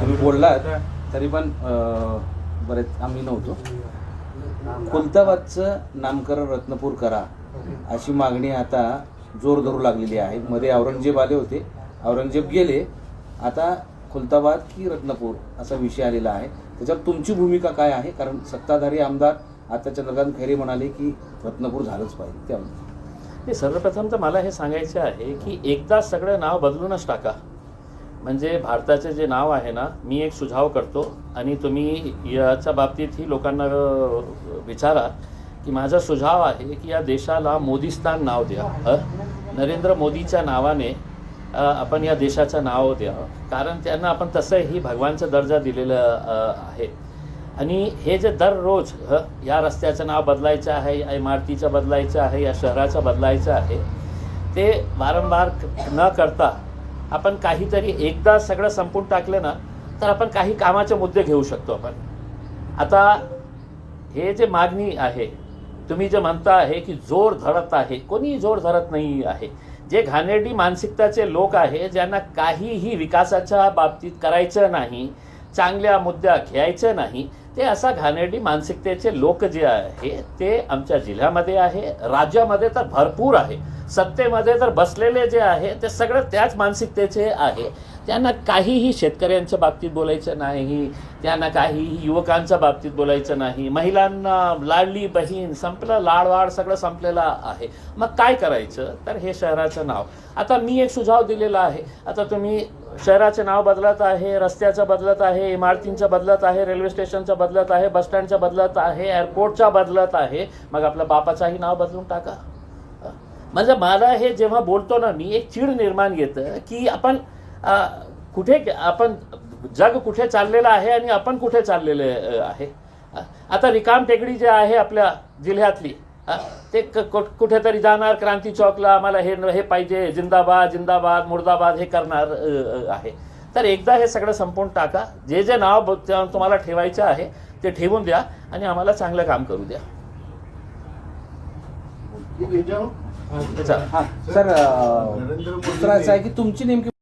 तुम्ही बोललात तरी पण बरेच आम्ही नव्हतो. खुलताबादचं नामकरण रत्नपूर करा अशी मागणी आता जोर धरू लागलेली आहे. मध्ये औरंगजेब आले होते. औरंगजेब गेले. आता खुलताबाद की रत्नपूर असा विषय आलेला आहे. त्याच्यावर तुमची भूमिका काय आहे? कारण सत्ताधारी आमदार आता चंद्रकांत खैरे म्हणाले की रत्नपूर झालंच पाहिजे. त्यामुळे. हे सर्वप्रथम तर मला हे सांगायचं आहे की एकदा सगळं नाव बदलूनच टाका. म्हणजे भारताचे जे नाव आहे ना मी एक सुझाव करतो आणि तुम्ही याच्या बाबतीतही लोकांना विचारा की माझा सुझाव आहे की या देशाला मोदीस्तान नाव द्या नरेंद्र मोदीच्या नावाने आपण या देशाचं नाव द्या. कारण त्यांना आपण तसंही भगवानचा दर्जा दिलेला आहे. आणि हे जे दररोज या रस्त्याचं नाव बदलायचं आहे या इमारतीचं बदलायचं आहे या शहराचं बदलायचं आहे ते वारंवार न करता आपण काहीतरी एकदा सगळं संपून टाकलं ना तर आपण काही कामाचे मुद्दे घेऊ शकतो आपण. आता हे जे मागणी आहे तुम्ही जे म्हणता आहे की जोर धरत आहे कोणी जोर धरत नाही आहे. जे घाणेरडी मानसिकताचे लोक आहे ज्यांना काहीही विकासाच्या बाबतीत करायचं नाही चांगल्या मुद्द्या घ्यायचं नाही ते असा घाणेरडी मानसिकतेचे लोक जे आहे ते आमच्या जिल्ह्यामध्ये आहे राज्यामध्ये तर भरपूर आहे. सत्तेमध्ये तर बसलेले जे आहे ते सगळं त्याच मानसिकतेचे आहे. त्यांना काहीही शेतकऱ्यांच्या बाबतीत बोलायचं नाही त्यांना काहीही युवकांच्या बाबतीत बोलायचं नाही. महिलांना लाडली बहीण संपलं लाडवाड सगळं संपलेलं आहे. मग काय करायचं? तर हे शहराचं नाव. आता मी एक सुझाव दिलेला आहे. आता तुम्ही शहराचे नाव बदलत आहे रस्त्याचं बदलत आहे इमारतींचं बदलत आहे रेल्वे स्टेशनचं बदलत आहे बसस्टँडचं बदलत आहे एअरपोर्टचा बदलत आहे. मग आपल्या बापाचाही नाव बदलून टाका. म्हणजे मला हे जेव्हा बोलतो ना मी एक चीड निर्माण घेतं की आपण कुठे आपण जग कुठे चाललेलं आहे आणि आपण कुठे चाललेले आहे. आता रिकाम टेकडी जे आहे आपल्या जिल्ह्यातली ते कुठेतरी जाणार क्रांती चौकला आम्हाला हे हे पाहिजे जिंदाबाद जिंदाबाद मुर्दाबाद हे करणार आहे. तर एकदा हे सगळं संपवून टाका. जे जे नाव तुम्हाला ठेवायचं आहे ते ठेवून द्या आणि आम्हाला चांगलं काम करू द्या. हां सर दुसरं असं आहे की तुमची नेमकी